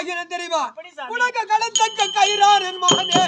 ஆகிறேன் தெரியுமா? உனக்கு கடத்தக்க கயிறார் என் மகனே.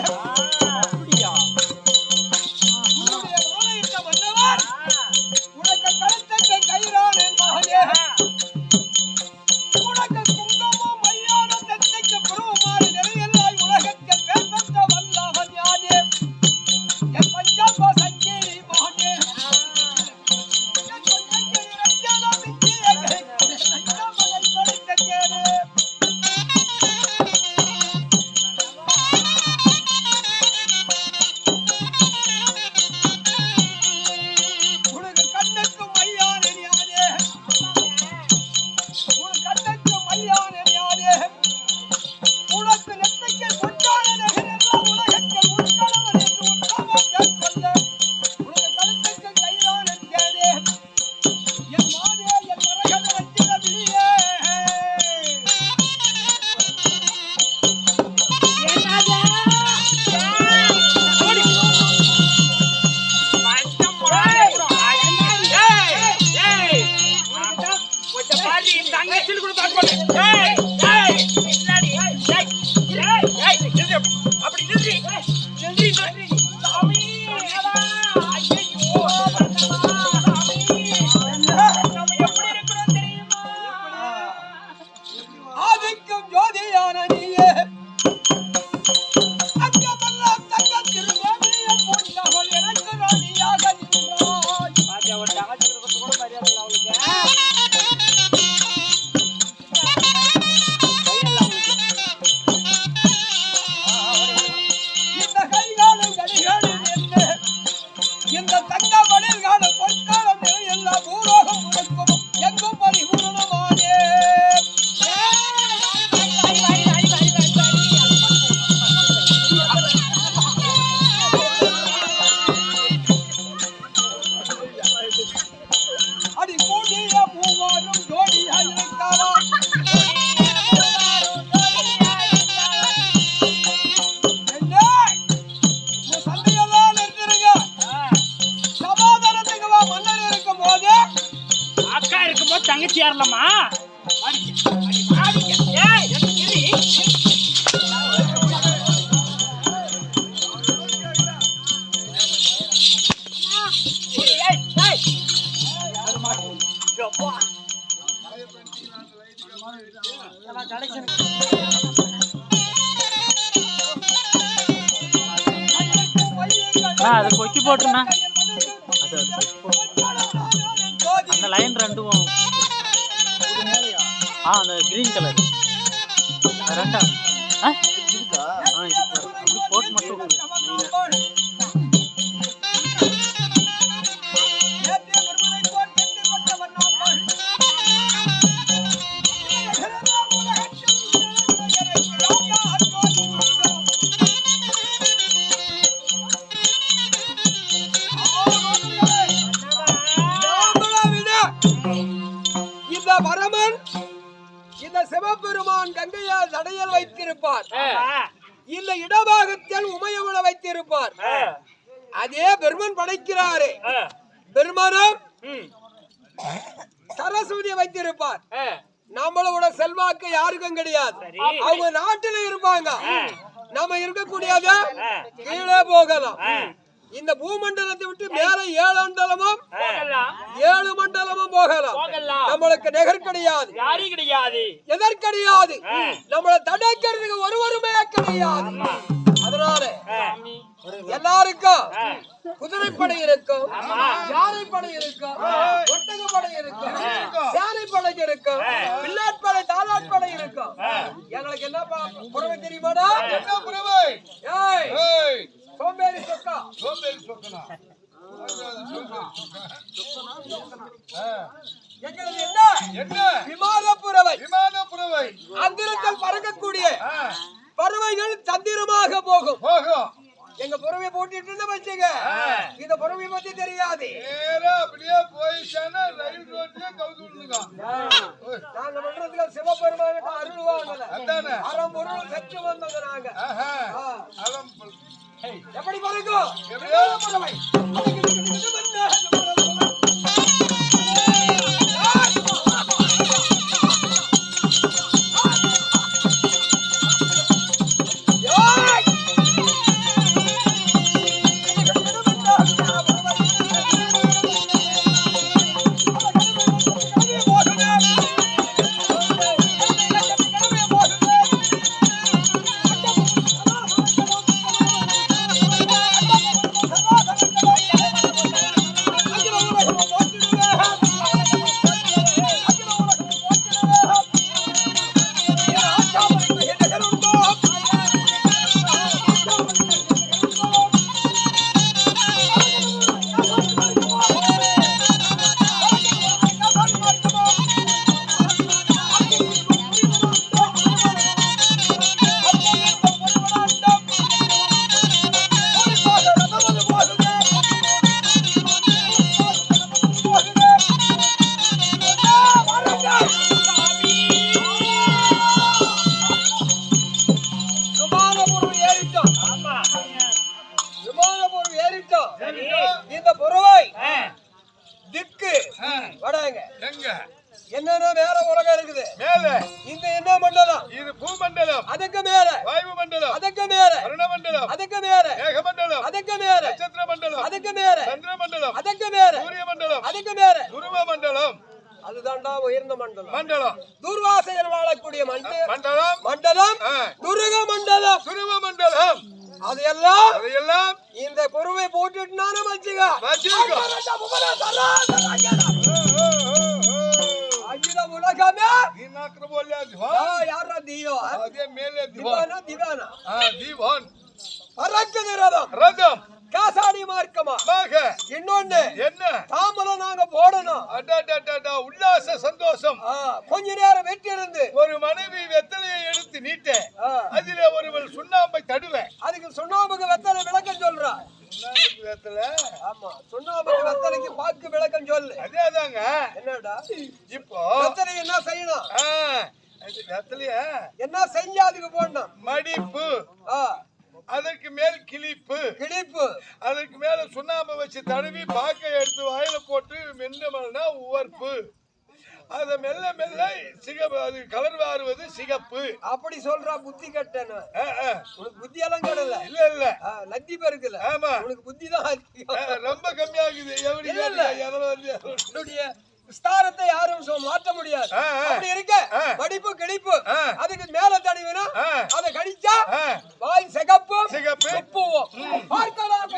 ஆதிக்கும் இந்த தங்க பொற்காலம் எல்லா பூலோகம் எங்கும் பரிபூர்ணமானே அது கொக்கி போட்டுருண்ணா. அந்த லைன் ரெண்டும் ஆ அந்த கிரீன் கலர் ரெண்டா? ஆ அதே பெருமன் படைக்கிறாரே. பெருமனும் சரஸ்வதியை வைத்திருப்பார். நம்மளோட செல்வாக்கு யாருக்கும் கிடையாது. அவங்க நாட்டுல இருப்பாங்க. நம்ம இருக்கக்கூடியது கீழே போகலாம். இந்த பூமண்டலத்தை விட்டு மேல ஏழு மண்டலமும் ஏழு மண்டலமும் போகலாம். நம்மளுக்கு நிகர் கிடையாது. கிடையாது. எதற் கிடையாது. நம்மள தடுக்கிறதுக்கு ஒருவருமே கிடையாது. அதனால எல்லாருக்கும் குதிரைப்படை இருக்கும். யானைப்படை இருக்கும். ஒட்டகப்படை இருக்கும். சேனைப்படை இருக்கும். பிள்ளாட்படை தாளாட்படை இருக்கும். எங்களுக்கு என்ன புறவை தெரியுமாடா? என்ன புறவை? ஏய். ஏய், சோம்பேறி சொக்கா. சோம்பேறி சொக்கனா? என்ன? என்ன? விமான புறவை. விமான புறவை. அந்திரத்தில் பறக்கக்கூடிய பறவைகள் தந்திரமாக போகும். போகும். எங்க புறவை போட்டுட்டு வச்சுங்க இந்த புறவை பத்தி தெரியாது. அப்படியே போயிட்டானா ரயில் இந்த பொறுவாய். திக்கு. வடாங்க. என்னன்னா வேற உலகம் இருக்குது. மேல. இந்த என்ன மண்டலம்? இது பூமண்டலம். அதுக்கு மேல. வாயு மண்டலம் அதுக்கு மேல. வருண மண்டலம் அதுக்கு மேல. மேக மண்டலம் அதுக்கு மேல. நட்சத்திர மண்டலம் அதுக்கு மேல. சந்திர மண்டலம் அதுக்கு மேல. சூரிய மண்டலம் அதுக்கு மேல. துருவ மண்டலம் அதுதான்டா உயர்ந்த மண்டலம். மண்டலம். துர்வாசையில் வாழக்கூடிய மண்டலம் மண்டலம். மண்டலம். துருக மண்டலம் துருவ மண்டலம் அதையெல்லாம் அதையெல்லாம் இந்த குருவை போட்டுட்டு வச்சுக்க. உலகமே. யாரா மேலே திவான் திவானா. திவானா? ஆ, காசாடி மார்க்கமா? இன்னொன்னு என்ன? தாம்பலம் நாங்க போடணும். அடடடடா, உல்லாச சந்தோஷம். கொஞ்ச நேரம் வெட்டி இருந்து ஒரு மனைவி வெத்தலையை எடுத்து நீட்ட அதிலே ஒருவள் சுண்ணாம்பை தடுவேன். அதுக்கு சுண்ணாம்புக்கு வெத்தலை விளக்கம் சொல்றா. வெத்தலை? ஆமா சுண்ணாம்புக்கு வெத்தலைக்கு பாக்கு விளக்கம் சொல்லு. அதேதாங்க என்னடா? இப்போ வெத்தலை என்ன செய்யணும்? அது வெத்தலைய என்ன செஞ்சா அதுக்கு போடணும்? மடிப்பு. அதற்கு மேல் கிளிப்பு கிழிப்பு. அதற்கு மேல சுண்ணாம்பை வச்சு தடவி பாக்கை எடுத்து வாயில போட்டு மென்னமல்னா உவர்ப்பு. அத மெல்ல மெல்ல சிகப்பு அது கலர் மாறுவது சிகப்பு. அப்படி சொல்றா புத்தி கட்டன. உனக்கு புத்தி எல்லாம் கடல இல்ல. இல்ல லத்தி பெருக்கல. ஆமா. உனக்கு புத்தி தான் ரொம்ப கம்மியாகுது. எப்படி இல்ல. எதில் வந்து விஸ்தாரத்தை யாரும் மாற்ற முடியாது. அப்படி இருக்க ஆ. மடிப்பு கிழிப்பு. அதுக்கு மேல தடவினா. அதை கடிச்சா வாய் சிகப்பு உப்புவும் பார்க்கலாம்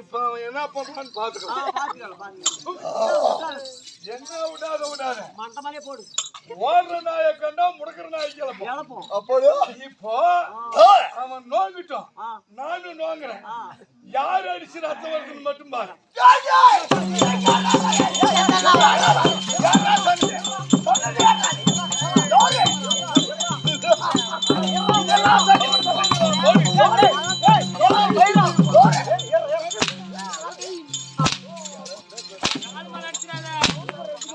இப்ப அவன் என்ன பண்றான்னு பாத்துக்கலாம். என்ன விடாத விடாத. ஓடுற நாயை கண்டா முடக்கிற நாய் கிளப்போம் அப்போது இப்போ அவன் நோங்கிட்டோம் நானும் நோங்குறேன். யார் அடிச்சு ரத்தம் வருதுன்னு மட்டும் பாரு.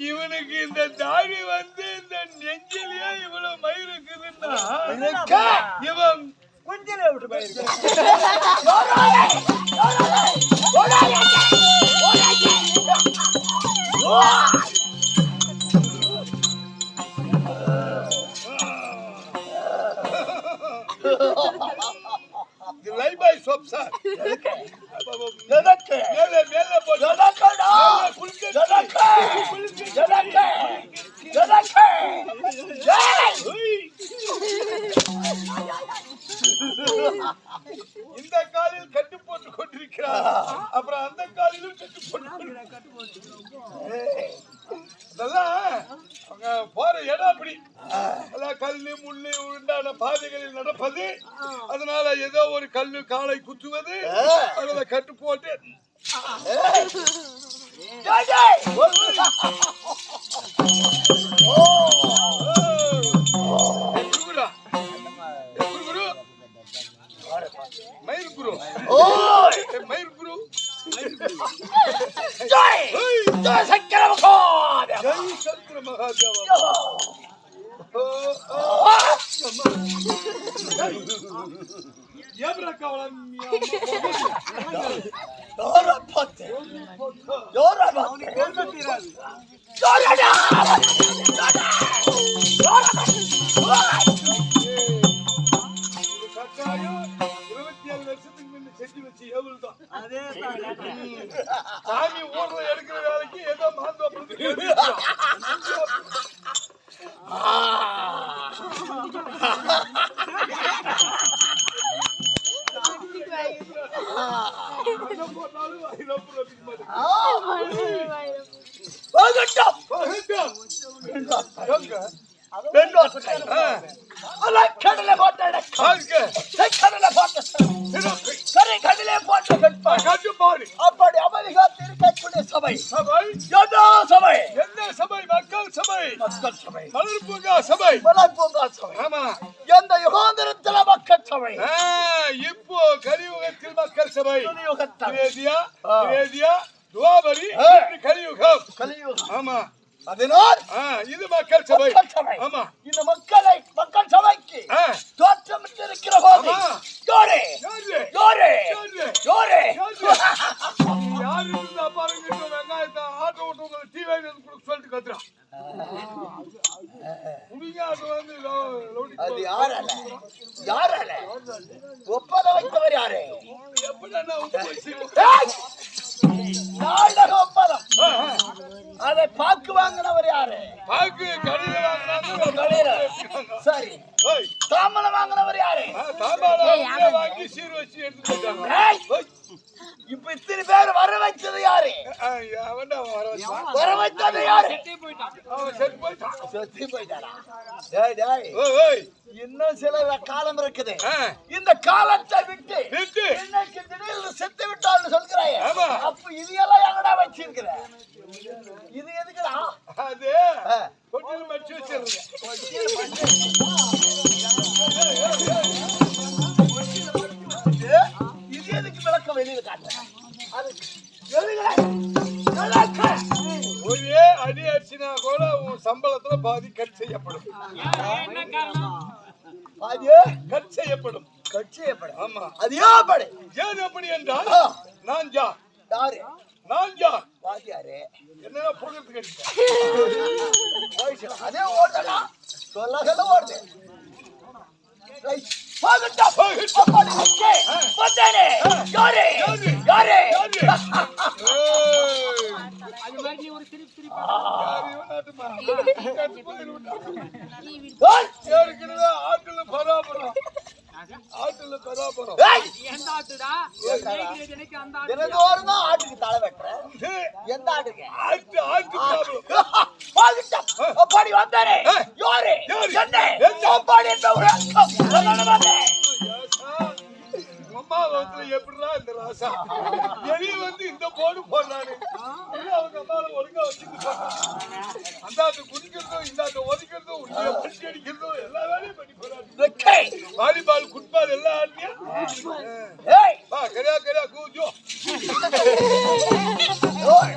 இவனுக்கு இந்த தாடி வந்து இந்த நெஞ்சிலேயே இவ்வளவு மயிர் இருக்குதுன்னா இவன் கொஞ்சம் விட்டு மயிர் லை பை சோப் சார் ஜடக்க மேலே மேலே போ ஜடக்கடா புல்கே ஜடக்க புல்கே ஜடக்க இந்த காலில் கட்டு போட்டு கொண்டிருக்கிறார். அப்ப குத்துவது அதுல கட்டு போட்டு. மயிர் குரு மயிர் குரு ஜெய். ஜெய் சக்கரவர்த்தி ஜெய் சந்திர மகாதேவா. ஓ, ஓ. ஏப்ரா கவலம் யாரா பார்த்து யாரா பார்த்து யாரடா கட்டாயம் இருபத்தி ஏழு வருஷத்துக்கு முன்ன செஞ்சு வச்சு ஏவல் தான் சாமி ஊர்ல எடுக்கிற வேலைக்கு ஏதோ மாந்தோப்பு போட்டாலும் ஐநூறு ரூபாய்க்கு மாட்டேன் கடலை போட்ட கடலை போட்ட. கரை கடலே போட்ட அப்படி அமெரிக்காத்தில் இருக்கக்கூடிய சபை. சபை. யோதா சபை. என்ன சபை? மக்கள் சபை. மக்கள் சபை. மலர் பூங்கா சபை. மலர் பூங்கா சபை. ஆமா. எந்த யுகாந்திரத்தில் மக்கள் சபை? இப்போ கலியுகத்தில் மக்கள் சபை. கலியுகத்தில். துவாபரி கலியுகம். கலியுகம். ஆமா. அதனால் இது மக்கள் சபை. ஆமா. இந்த மக்களை மக்கள் சபைக்கு ஆ, தோற்றமிட்டு இருக்கிற போது ஆமா. யோரே யாரு? யோரே இருந்தா பாருங்க வெங்காயத்தை ஆட்டோ ஓட்டுறவங்க டீ வாங்கி வந்து கொடுக்க சொல்லிட்டு குடிங்க அது வந்து அது யாரல யாரல ஒப்பத வைத்தவர் யாரு எப்படி அண்ணா உப்பு வச்சு? ஏய்! நாடக ஒப்பதம் ஆ, ஆ. அதை பாக்கு வாங்கினவர் யாரு பாக்கு கடையில வாங்கினாங்க கடையில. சரி ஓய், தாமலம் வாங்கினவர் யாரு ஆ, தாம்பாளம் அப்படியே வாங்கி சீர் வச்சு எடுத்துட்டு போயிட்டாங்க. ஏய்! ஓய், இப்ப இத்தனை பேர் வர வைத்தது யாரு ஆ, அவன்டா அவன் வர வச்சான். வர வைத்தது யாரு அவன் செத்து போயிட்டான். செத்து போயிட்டாரா டேய் டேய் ஓய், ஓய், இன்னும் சில காலம் இருக்குது இந்த காலத்தை விட்டு நிறுத்து. இன்னைக்கு திடீர்னு செத்து விட்டான்னு சொல்கிறாயே. அப்ப இது எல்லாம் எங்கடா வச்சிருக்கிற இது எதுக்குடா அது. கொட்டில மடிச்சு வச்சிடுறது. இது எதுக்கு விளக்கம் வெளியில காட்டுற அது எதுக்குடா? விளக்க. ஒரே அடி அடிச்சினா கூட உன் சம்பளத்துல பாதி கட் செய்யப்படும். அது கட் செய்யப்படும். கட்சி எப்படி ஆமா. அது ஏன் படை ஏன் எப்படி என்றால். நான் ஜா யாரு? நான் ஜா வாத்தியாரு. புகழ்ந்து கட்டிட்டேன் போயிடுச்சு. அதே ஓடுதா சொல்ல சொல்ல ஓடுது. அப்பாடி ஓகே. வந்தானே. யாரு? யாரு? யாரு? ஆட்டுல பராபரம். ஆட்டுல பராபரம். ஏய். எந்தாட்டுடா எனக்கு ஓடுதான் ஆட்டுக்கு தலை வெட்டுறேன் எந்த ஆட்டுக்கு? ஆட்டு ஆட்டு. அப்பாடி வந்தானே. ஏய். யாரு? என்ன? அப்பாடி என்ற ஒரு அம்மா வந்து எப்படிடா இந்த ராசா? வெளிய வந்து இந்த போடு போடுறாரு அவங்க அம்மாவை ஒழுங்கா வச்சுட்டு அந்த அந்த குடிக்கிறதும் இந்த அந்த ஒதுக்கிறதும் உள்ள பட்டி அடிக்கிறதும் எல்லா வேலையும் பண்ணி போறாரு. வாலிபால் ஆடியா ஏய். வா கரியா கரியா கூஜோ. ஓய்.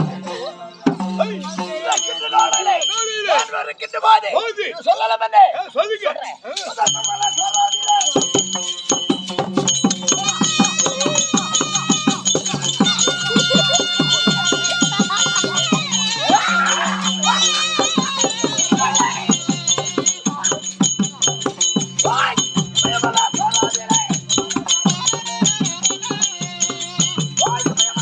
Why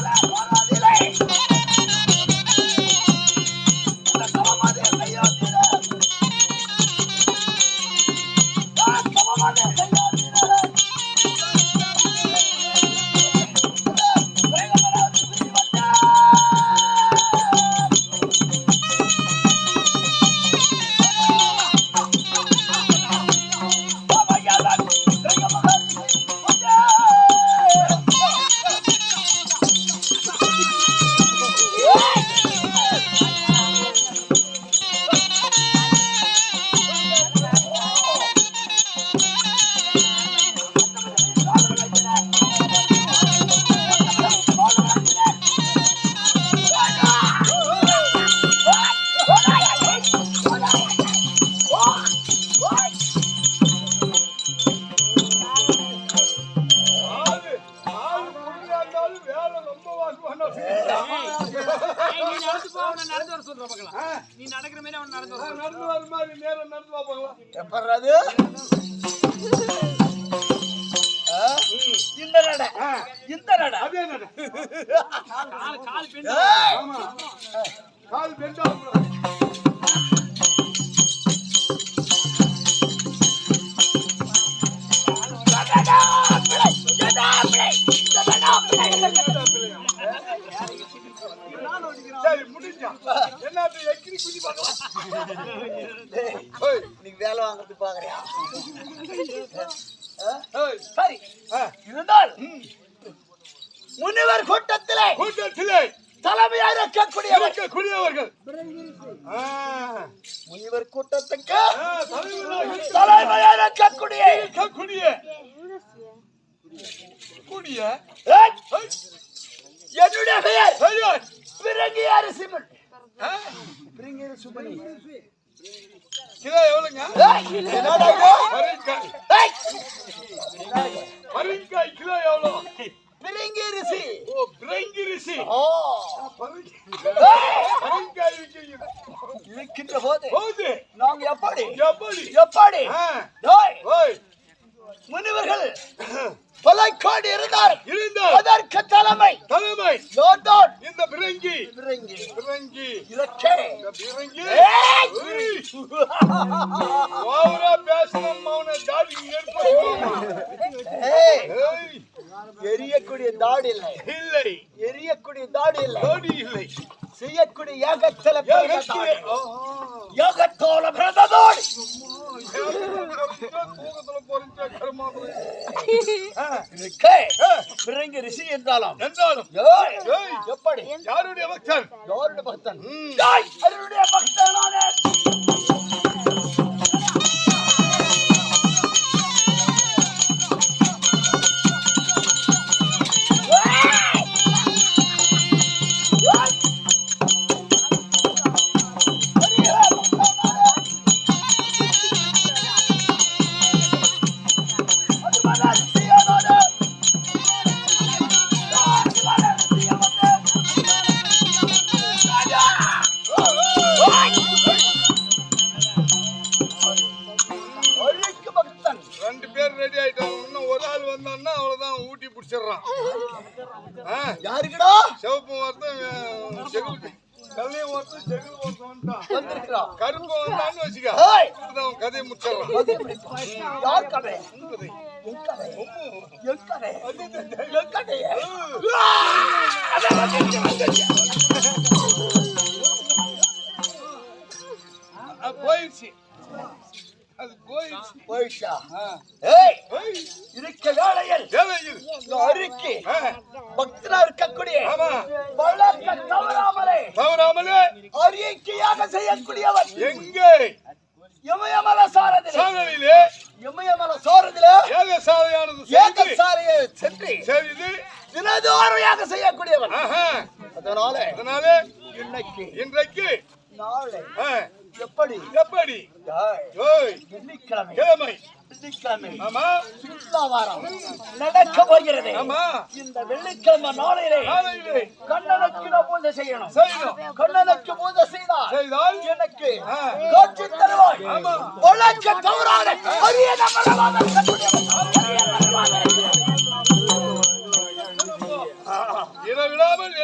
நீ வேலை வாங்குறது பாக்குறியா? சரி. இருந்தால் முனிவர் கூட்டத்திலே கூட்டத்திலே தலைமையாக இருக்கக்கூடியவர் இருக்கக்கூடியவர்கள் ஆ, முனிவர் கூட்டத்துக்கு தலைமையாக இருக்கக்கூடிய இருக்கக்கூடிய கூடிய. என்னுடைய பெயர் சரியாய். பிறங்கியார் கிலோ எவ்வளவுங்க ஏய், என்னடா இது? பரங்கிக்காய் கிலோ எவ்வளவு பிறங்கி ரிசி ஓ பிரெங்கி ரிசி ஓ பரங்கி- ஏய், பரங்கிக்காய் விற்கிறீங்க இருக்கின்ற போது. போகுது நாங்க எப்படி? எப்படி? எப்படி? ஓய். முனிவர்கள் பல கோடி இருந்தார். இருந்தால் அதற்கு தலைமை தலைமை. யோர்தான். இந்த பிறங்கி பிறங்கி பிறங்கி இதற்கே இந்த! ஏய், ஓவரா பேசணும் அவனை தாடி எரியக்கூடிய தாடி இல்லை. இல்லை. எரியக்கூடிய தாடி இல்லை. தாடி இல்லை. செய்யக்கூடிய பிறந்த ஏகத்திலே தாடி. பிறங்கி ரிஷி என்றாலும் எப்படி யாருடைய பக்தன்? யாருடைய பக்தன்? அவருடைய பக்தனான ஆ, பக்தனா இருக்கக்கூடிய தவறாமலே தவறாமலே அறிக்கையாக செய்யக்கூடியவர். எங்கே? இமயமல சாரதிலே. சாதனையிலே இமயமல சாரதிலே. ஏக சாலையானது ஏக சாரையை சென்று. செய்து தினதோறையாக செய்யக்கூடியவர். அதனால அதனால இன்னைக்கு இன்றைக்கு நாளை எப்படி? எப்படி? கிழமை. வெள்ளிக்கிழமை. ஆமா. நடக்க போகிறது. இந்த வெள்ளிக்கிழமை நாளிலே காலையிலே கண்ணனுக்கு நான் பூஜை செய்யணும். கண்ணனுக்கு பூஜை செய்தால் எனக்கு. காட்சி தருவாய். வழக்க தவறான அரிய நம்மளவாத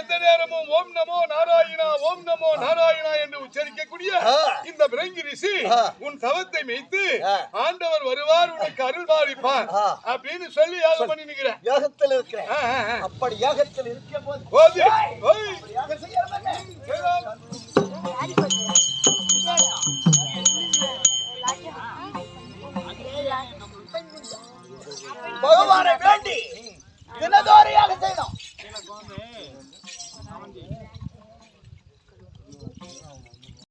எந்த நேரமும் ஓம் நமோ நாராயணா ஓம் நமோ நாராயணா என்று உச்சரிக்கக்கூடிய இந்த பிரங்கி ரிஷி உன் தவத்தை மெய்த்து ஆண்டவர் வருவார் உனக்கு அருள் பாதிப்பார் அப்படின்னு சொல்லி யாகம் பண்ணி நிக்கிறேன் யாகத்தில் இருக்கிறேன். அப்படி யாகத்தில் இருக்க போது பகவானை வேண்டி தினதோறையாக செய்யணும்.